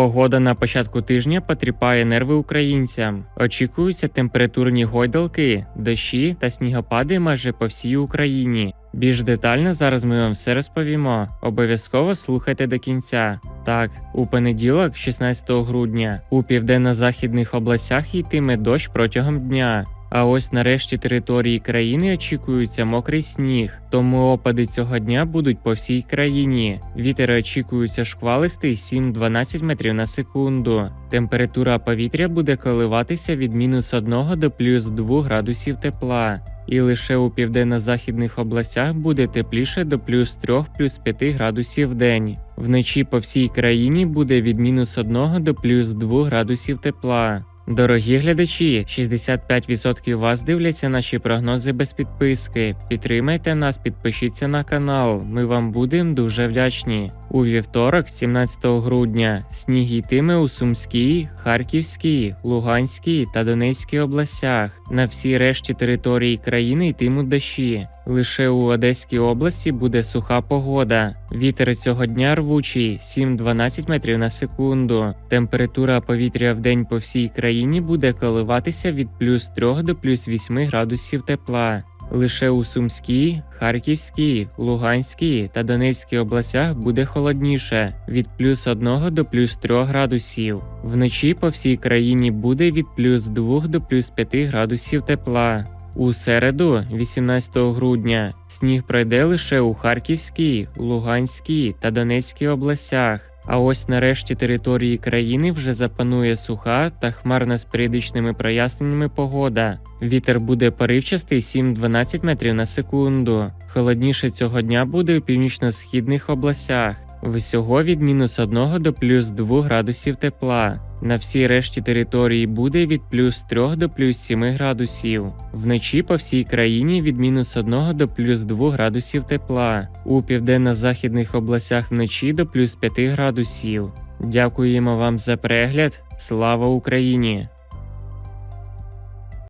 Погода на початку тижня потріпає нерви українцям. Очікуються температурні гойдалки, дощі та снігопади майже по всій Україні. Більш детально зараз ми вам все розповімо. Обов'язково слухайте до кінця. Так, у понеділок, 16 грудня, у південно-західних областях йтиме дощ протягом дня. А ось нарешті території країни очікується мокрий сніг, тому опади цього дня будуть по всій країні. Вітер очікується шквалистий 7-12 метрів на секунду. Температура повітря буде коливатися від мінус 1 до плюс 2 градусів тепла. І лише у південно-західних областях буде тепліше до плюс 3 плюс 5 градусів в день. Вночі по всій країні буде від мінус 1 до плюс 2 градусів тепла. Дорогі глядачі, 65% вас дивляться наші прогнози без підписки. Підтримайте нас, підпишіться на канал. Ми вам будемо дуже вдячні. У вівторок, 17 грудня, сніг йтиме у Сумській, Харківській, Луганській та Донецькій областях. На всій решті території країни йтимуть дощі. Лише у Одеській області буде суха погода. Вітер цього дня рвучий 7-12 метрів на секунду. Температура повітря в день по всій країні буде коливатися від плюс 3 до плюс 8 градусів тепла. Лише у Сумській, Харківській, Луганській та Донецькій областях буде холодніше від плюс 1 до плюс 3 градусів. Вночі по всій країні буде від плюс 2 до плюс 5 градусів тепла. У середу, 18 грудня, сніг пройде лише у Харківській, Луганській та Донецькій областях. А ось нарешті території країни вже запанує суха та хмарна з періодичними проясненнями погода. Вітер буде поривчастий 7-12 метрів на секунду. Холодніше цього дня буде у північно-східних областях. Всього від мінус 1 до плюс 2 градусів тепла. На всій решті території буде від плюс 3 до плюс 7 градусів. Вночі по всій країні від мінус 1 до плюс 2 градусів тепла. У південно-західних областях вночі до плюс 5 градусів. Дякуємо вам за перегляд. Слава Україні!